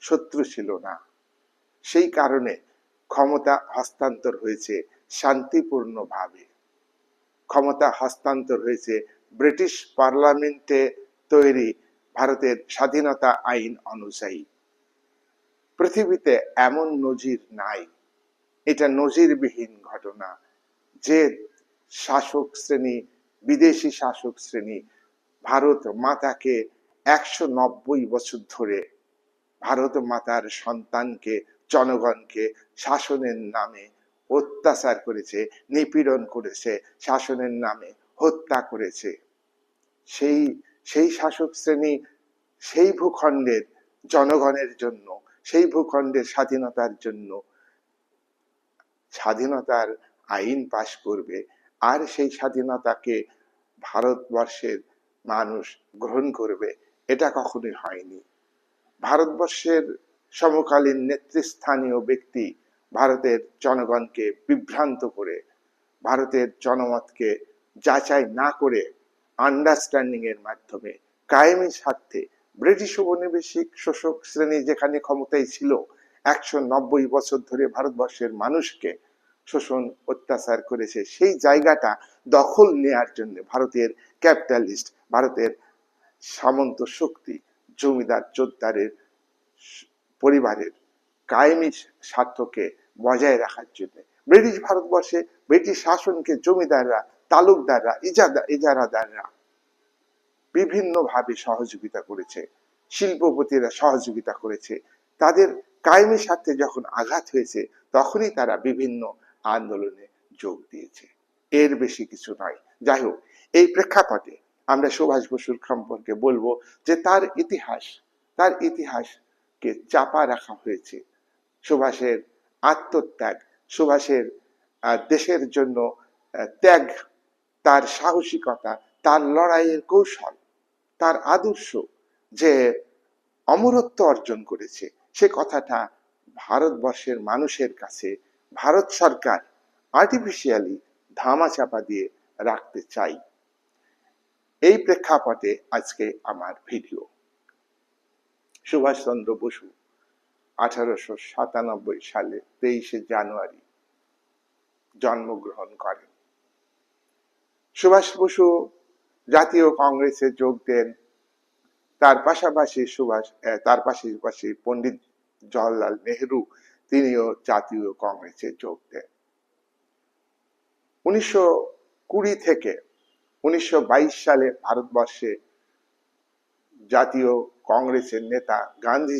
শত্রু ছিল না। সেই কারণে ক্ষমতা হস্তান্তর হয়েছে শান্তিপূর্ণভাবে। ক্ষমতা হস্তান্তর হয়েছে ব্রিটিশ পার্লামেন্টে তৈরি ভারতের স্বাধীনতা আইন অনুযায়ী। পৃথিবীতে এমন নজির নাই। এটা নজিরবিহীন ঘটনা। যে শাসক শ্রেণি, বিদেশি শাসক শ্রেণি ভারত মাতাকে একশো নব্বই বছর ধরে ভারত মাতার সন্তানকে, জনগণকে শাসনের নামে অত্যাচার করেছে, নিপীড়ন করেছে, শাসনের নামে হত্যা করেছে। সেই সেই শাসক শ্রেণি, সেই ভূখণ্ডের জনগণের জন্য, সেই ভূখণ্ডের স্বাধীনতার জন্য স্বাধীনতার আইন পাশ করবে। আর সেই স্বাধীনতাকে ভারতবর্ষের মানুষ গ্রহণ করবে, এটা কখনোই হয়নি। ভারতবর্ষের সমকালীন নেতৃস্থানীয় ব্যক্তি ভারতের জনগণকে বিভ্রান্ত করে, ভারতের জনমতকে যাচাই না করে আন্ডারস্ট্যান্ডিং এর মাধ্যমে কায়েমি স্বার্থে ব্রিটিশ উপনিবেশিক শোষক শ্রেণি যেখানে ক্ষমতায় ছিল, একশো নব্বই বছর ধরে ভারতবর্ষের মানুষকে শোষণ, অত্যাচার করেছে, সেই জায়গাটা দখল নেয়ার জন্য ভারতের ক্যাপিটালিস্ট, ভারতের সামন্ত শক্তি জমিদার জোরদারের পরিবারের কায়েমি স্বার্থকে বজায় রাখার জন্য। ব্রিটিশ ভারতবর্ষে ব্রিটিশ শাসনকে জমিদাররা, তালুকদাররা, ইজাদা, ইজারাদাররা বিভিন্নভাবে সহযোগিতা করেছে, শিল্পপতিরা সহযোগিতা করেছে। তাদের কায়েমি স্বার্থে যখন আঘাত হয়েছে, তখনই তারা বিভিন্ন আন্দোলনে যোগ দিয়েছে। এর বেশি কিছু নয়। যাই হোক, এই প্রেক্ষাপটে আমরা সুভাষ বসুর সম্পর্কে বলব যে তার ইতিহাস, তার ইতিহাসকে চাপা রাখা হয়েছে। সুভাষের আত্মত্যাগ, সুভাষের দেশের জন্য ত্যাগ, তার সাহসিকতা, তার লড়াইয়ের কৌশল, তার আদর্শ যে অমরত্ব অর্জন করেছে, সে কথাটা ভারতবর্ষের মানুষের কাছে, ভারত সরকার আর্টিফিশিয়ালি ধামাচাপা দিয়ে রাখতে চাই। এই প্রেক্ষাপটে আজকে আমার ভিডিও। সুভাষচন্দ্র বসু, আঠারোশো সাতানব্বই সালে তেইশে জানুয়ারি জন্মগ্রহণ করেন। সুভাষ বসু জাতীয় কংগ্রেসে যোগ দেন। তার পাশাপাশি সুভাষ তার পাশাপাশি পণ্ডিত জওয়াহরলাল নেহেরু, তিনিও জাতীয় কংগ্রেসে যোগ দেন। উনিশশো কুড়ি থেকে উনিশশো বাইশ সালে ভারতবর্ষে জাতীয় কংগ্রেসের নেতা গান্ধী